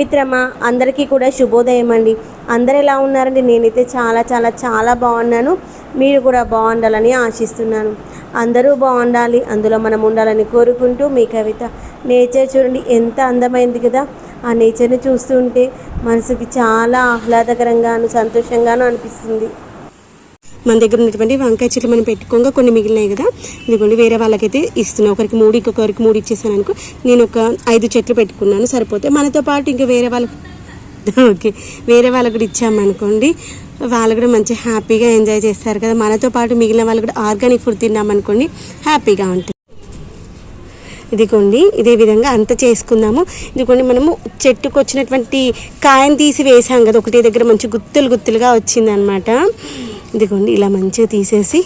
మిత్రమా అందరికీ కూడా శుభోదయం అండి అందరు ఎలా ఉన్నారండి? నేనైతే చాలా చాలా చాలా బాగున్నాను. మీరు కూడా బాగుండాలని ఆశిస్తున్నాను. అందరూ బాగుండాలి. అందులో మనం ఉండాలని కోరుకుంటూ మీ కవిత నేచర్ చూడండి ఎంత అందమైంది కదా. ఆ నేచర్ని చూస్తుంటే మనసుకి చాలా ఆహ్లాదకరంగాను సంతోషంగాను అనిపిస్తుంది. మన దగ్గర ఉన్నటువంటి వంకాయ చెట్లు మనం పెట్టుకోగా కొన్ని మిగిలినాయి కదా. ఇదిగోండి వేరే వాళ్ళకైతే ఇస్తున్నాను ఒకరికి మూడు ఇంకొకరికి మూడు ఇచ్చేసాను అనుకో నేను ఒక ఐదు చెట్లు పెట్టుకున్నాను సరిపోతే. మనతో పాటు ఇంకా వేరే వాళ్ళకి ఓకే వేరే వాళ్ళకి కూడా ఇచ్చామనుకోండి వాళ్ళు కూడా మంచి హ్యాపీగా ఎంజాయ్ చేస్తారు కదా. మనతో పాటు మిగిలిన వాళ్ళు కూడా ఆర్గానిక్ ఫుడ్ తిన్నామనుకోండి హ్యాపీగా ఉంటుంది. ఇదిగోండి ఇదే విధంగా అంత చేసుకుందాము ఇదిగోండి మనము చెట్టుకు వచ్చినటువంటి కాయను తీసి వేసాం కదా. ఒకటే దగ్గర మంచి గుత్తులు గుత్తులుగా వచ్చిందనమాట. ఇదిగోండి ఇలా మంచిగా తీసేసి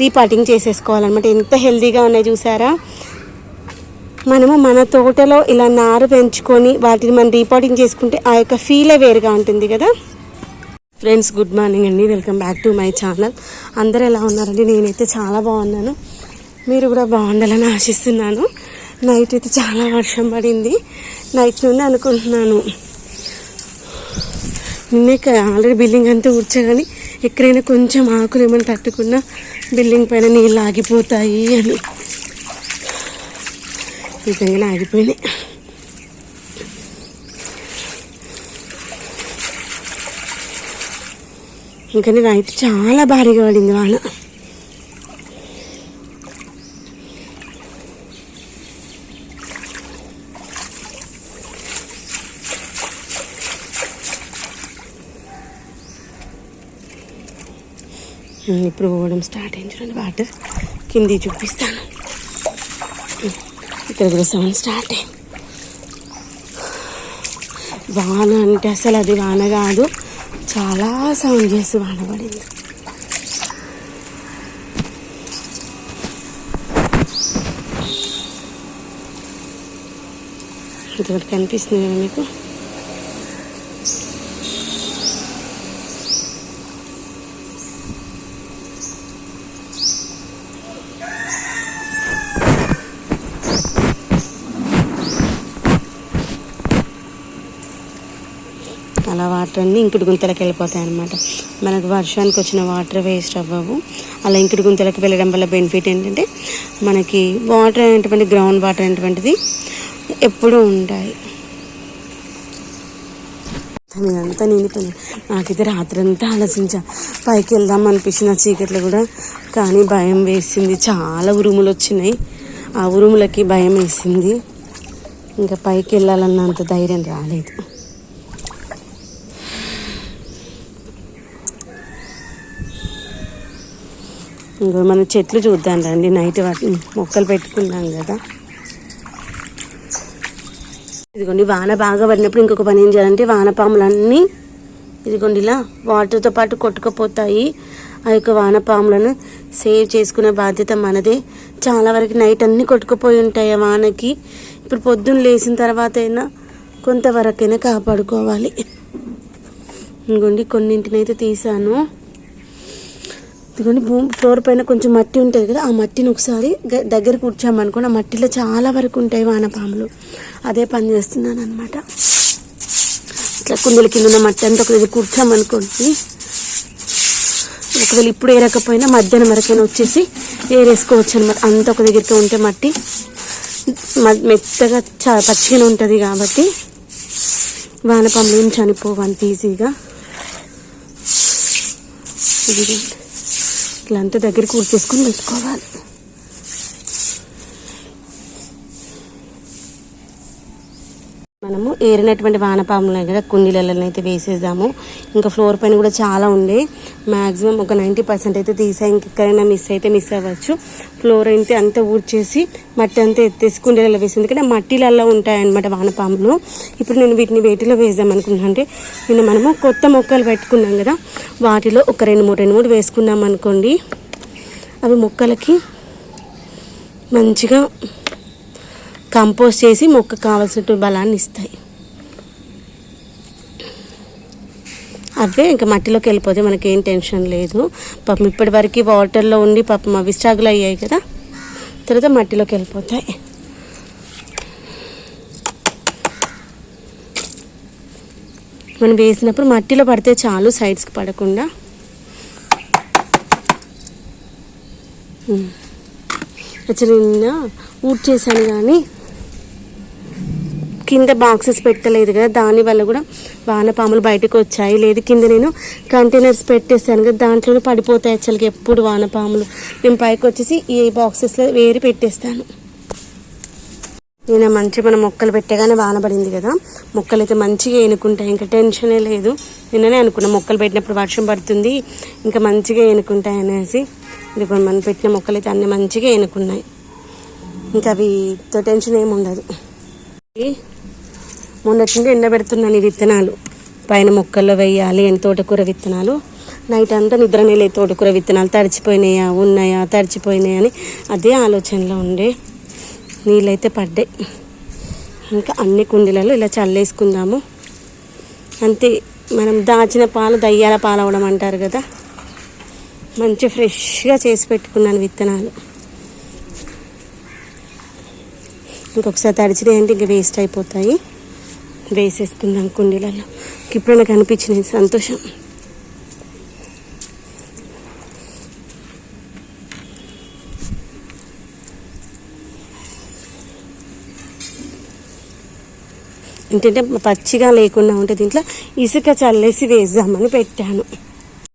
రీపాటింగ్ చేసేసుకోవాలన్నమాట. ఎంత హెల్దీగా ఉన్నాయి చూసారా? మనము మన తోటలో ఇలా నారు పెంచుకొని వాటిని మనం రీపాటింగ్ చేసుకుంటే ఆ యొక్క ఫీలే వేరుగా ఉంటుంది కదా? ఫ్రెండ్స్ గుడ్ మార్నింగ్ అండి. Welcome back to my channel అందరూ ఎలా ఉన్నారండి? నేనైతే చాలా బాగున్నాను. మీరు కూడా బాగుండాలని ఆశిస్తున్నాను. నైట్ అయితే చాలా వర్షం పడింది. నైట్ నుండి అనుకుంటున్నాను. నిన్నే ఆల్రెడీ బిల్డింగ్ అంతా ఊడ్చగాని ఎక్కడైనా కొంచెం ఆకులు ఏమైనా తట్టుకున్నా బిల్డింగ్ పైన నీళ్ళు ఆగిపోతాయి అని. నిజంగానే ఆగిపోయినాయి. ఇంకా నేను నైట్ చాలా భారీగా పడింది వాన. ఇప్పుడు పోవడం స్టార్ట్ అయింది చూడండి వాటర్ కింది చూపిస్తాను. ఇక్కడ కూడా సౌండ్ స్టార్ట్ అయింది. వాన అంటే అసలు అది వాన కాదు చాలా సౌండ్ చేసి వాన పడింది. ఇంతవరకు కనిపిస్తుంది మీకు? అలా వాటర్ అన్నీ ఇంకుడు గుంతలకు వెళ్ళిపోతాయి అనమాట మనకు వర్షానికి వచ్చిన వాటర్ వేస్ట్ అవ్వవు. అలా ఇంకుడు గుంతలకు వెళ్ళడం వల్ల బెనిఫిట్ ఏంటంటే మనకి వాటర్ అనేటువంటి గ్రౌండ్ వాటర్ అనేటువంటిది ఎప్పుడూ ఉంటాయి. ఇదంతా నిండిపోయింది నాకైతే రాత్రంతా ఆలోచించా. పైకి వెళ్దాం అనిపించిన చీకట్లో కూడా కానీ భయం వేసింది. చాలా ఉరుములు వచ్చినాయి. ఆ ఉరుములకి భయం వేసింది. ఇంకా పైకి వెళ్ళాలన్నంత ధైర్యం రాలేదు. ఇంకో మనం చెట్లు చూద్దాం రండి. నైట్ వాటిని మొక్కలు పెట్టుకున్నాం కదా. ఇదిగోండి వాన బాగా పడినప్పుడు ఇంకొక పని ఏం చేయాలంటే వానపాములన్నీ ఇదిగోండి ఇలా వాటర్తో పాటు కొట్టుకుపోతాయి. ఆ యొక్క వానపాములను సేవ్ చేసుకునే బాధ్యత మనదే. చాలా వరకు నైట్ అన్నీ కొట్టుకుపోయి ఉంటాయి ఆ వానకి. ఇప్పుడు పొద్దున్న లేచిన తర్వాత అయినా కొంతవరకైనా కాపాడుకోవాలి. ఇంకోండి కొన్నింటినైతే తీసాను ఇదిగోండి భూమి ఫ్లోర్ పైన కొంచెం మట్టి ఉంటుంది కదా ఆ మట్టిని ఒకసారి దగ్గర కూర్చోమనుకోండి. ఆ మట్టిలో చాలా వరకు ఉంటాయి వానపాములు. అదే పని చేస్తున్నాను అనమాట ఇట్లా కుండల కింద ఉన్న మట్టి అంతా ఒక దగ్గర కూర్చోమనుకోండి. ఒకవేళ ఇప్పుడు ఏరకపోయినా మధ్యాహ్నం వరకైనా వచ్చేసి ఏరేసుకోవచ్చు అనమాట అంత ఒక దగ్గరికి ఉంటే మట్టి మ- మెత్తగా చా పచ్చిగానే ఉంటుంది కాబట్టి వానపాములు ఏం చనిపోవంత ఈజీగా. ఇది ఇట్లా అంతా దగ్గర కూర్చేసుకొని పెట్టుకోవాలి మనము ఏరినటువంటి వానపాములు కదా కుండీలలో అయితే వేసేద్దాము ఇంకా ఫ్లోర్ పైన కూడా చాలా ఉండే మ్యాక్సిమం ఒక నైంటీ పర్సెంట్ అయితే తీసా ఇంకెక్కడైనా మిస్ అయితే మిస్ అవ్వచ్చు. ఫ్లోర్ అయితే అంతా ఊడ్చేసి మట్టి అంతా ఎత్తేసి కుండీలలో వేసి ఎందుకంటే మట్టిలలో ఉంటాయన్నమాట వానపాములు. ఇప్పుడు నేను వీటిని వేటిలో వేద్దాం అనుకుంటున్నాను అంటే నిన్న మనము కొత్త మొక్కలు పెట్టుకున్నాం కదా వాటిలో ఒక రెండు మూడు రెండు మూడు వేసుకున్నాం అనుకోండి. అవి మొక్కలకి మంచిగా కంపోస్ట్ చేసి మొక్క కావాల్సిన బలాన్ని ఇస్తాయి. అవే ఇంకా మట్టిలోకి వెళ్ళిపోతే మనకేం టెన్షన్ లేదు. పాపం ఇప్పటి వరకు వాటర్లో ఉండి పాపం అవి స్ట్రగుల్ అయ్యాయి కదా. తర్వాత మట్టిలోకి వెళ్ళిపోతాయి. మనం వేసినప్పుడు మట్టిలో పడితే చాలు సైడ్స్కి పడకుండా. యాక్చువల్లీ నిన్న ఊడ్ చేశాను కానీ కింద బాక్సెస్ పెట్టలేదు కదా దానివల్ల కూడా వానపాములు బయటకు వచ్చాయి. లేదు కింద నేను కంటైనర్స్ పెట్టేశాను కదా దాంట్లోనే పడిపోతాయి యాక్చువల్గా ఎప్పుడు వానపాములు. నేను పైకి వచ్చేసి ఈ బాక్సెస్లో వేరి పెట్టేస్తాను. నేను మంచి మన మొక్కలు పెట్టగానే వాన పడింది కదా మొక్కలు అయితే మంచిగా ఎనుకుంటాయి ఇంకా టెన్షనే లేదు. నిన్ననే అనుకున్నా మొక్కలు పెట్టినప్పుడు వర్షం పడుతుంది ఇంకా మంచిగా ఎనుకుంటాయి అనేసి. ఇది మనం పెట్టిన మొక్కలు అయితే అన్ని మంచిగా ఎనుకున్నాయి ఇంకా అవితో టెన్షన్ ఏమి ఉండదు మొన్నటి ఎండబెడుతున్నాను ఈ విత్తనాలు. పైన మొక్కల్లో వేయాలి అని తోటకూర విత్తనాలు. నైట్ అంతా నిద్రనే లేదు తోటకూర విత్తనాలు. తడిచిపోయినాయా ఉన్నాయా తడిచిపోయినాయా అని అదే ఆలోచనలో ఉండే. నీళ్ళైతే పడ్డాయి. ఇంకా అన్ని కుండీలలో ఇలా చల్లేసుకుందాము. అంతే. మనం దాచిన పాలు దయ్యాల పాలు అవడం అంటారు కదా. మంచి ఫ్రెష్గా చేసి పెట్టుకున్నాను విత్తనాలు. ఇంకొకసారి తడిచినాయంటే ఇంక వేస్ట్ అయిపోతాయి. వేసేసుకుందాం కుండీలలో ఇప్పుడు నాకు అనిపించింది సంతోషం. ఏంటంటే పచ్చిగా లేకుండా ఉంటే దీంట్లో ఇసుక చల్లేసి వేద్దామని పెట్టాను.